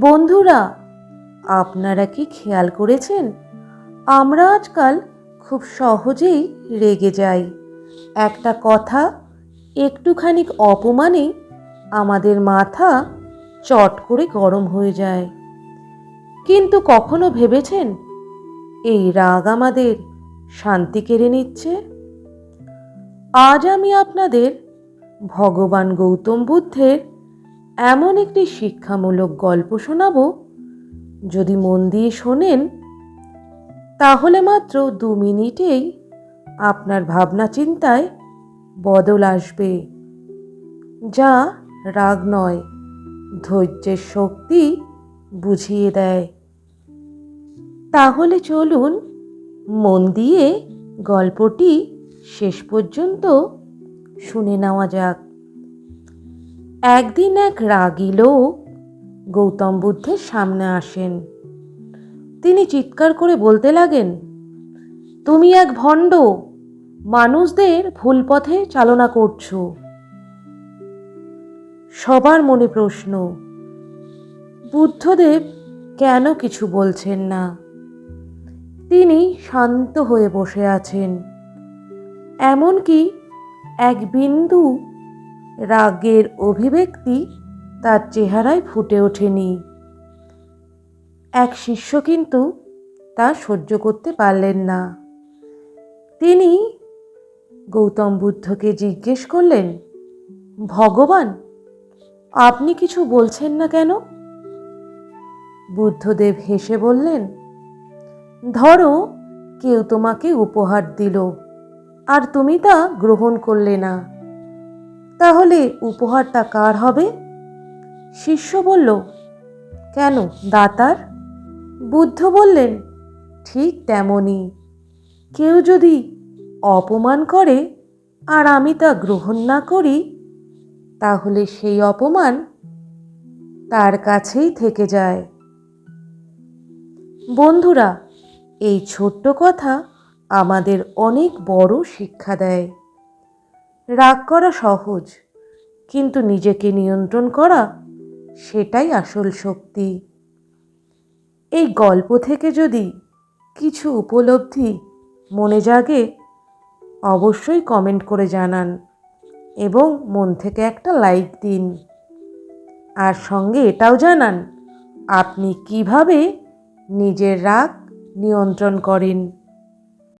বন্ধুরা, আপনারা কি খেয়াল করেছেন? আমরা আজকাল খুব সহজেই রেগে যাই। একটা কথা, একটুখানি অপমানে আমাদের মাথা চট করে গরম হয়ে যায়। কিন্তু কখনো ভেবেছেন, এই রাগ আমাদের শান্তি কেড়ে নিচ্ছে? আজ আমি আপনাদের ভগবান গৌতম বুদ্ধের এমন একটি শিক্ষামূলক গল্প শোনাব? যদি মন দিয়ে শোনেন, তাহলে মাত্র দু মিনিটেই আপনার ভাবনা চিন্তায় বদল আসবে, যা রাগ নয়, ধৈর্যের শক্তি বুঝিয়ে দেয়। তাহলে চলুন মন দিয়ে গল্পটি শেষ পর্যন্ত শুনে নেওয়া যাক। একদিন এক রাগী লোক গৌতম বুদ্ধের সামনে আসেন। তিনি চিৎকার করে বলতে লাগেন, তুমি এক ভণ্ড, মানুষদের ভুল পথে চালনা করছ। সবার মনে প্রশ্ন, বুদ্ধদেব কেন কিছু বলছেন না? তিনি শান্ত হয়ে বসে আছেন। এমনকি এক বিন্দু রাগের অভিব্যক্তি তার চেহারায় ফুটে ওঠেনি। এক শিষ্য কিন্তু তা সহ্য করতে পারলেন না। তিনি গৌতম বুদ্ধকে জিজ্ঞেস করলেন, ভগবান, আপনি কিছু বলছেন না কেন? বুদ্ধদেব হেসে বললেন, ধরো, কেউ তোমাকে উপহার দিল, আর তুমি তা গ্রহণ করলে না। তাহলে উপহারটা কার হবে? শিষ্য বলল, কেন, দাতার? বুদ্ধ বললেন, ঠিক তেমনই। কেউ যদি অপমান করে আর আমি তা গ্রহণ না করি, তাহলে সেই অপমান তার কাছেই থেকে যায়। বন্ধুরা, এই ছোট্ট কথা আমাদের অনেক বড় শিক্ষা দেয়। রাগ করা সহজ, কিন্তু নিজেকে নিয়ন্ত্রণ করা সেটাই আসল শক্তি। এই গল্প থেকে যদি কিছু উপলব্ধি মনে জাগে, অবশ্যই কমেন্ট করে জানান এবং মন থেকে একটা লাইক দিন। আর সঙ্গে এটাও জানান, আপনি কীভাবে নিজের রাগ নিয়ন্ত্রণ করেন?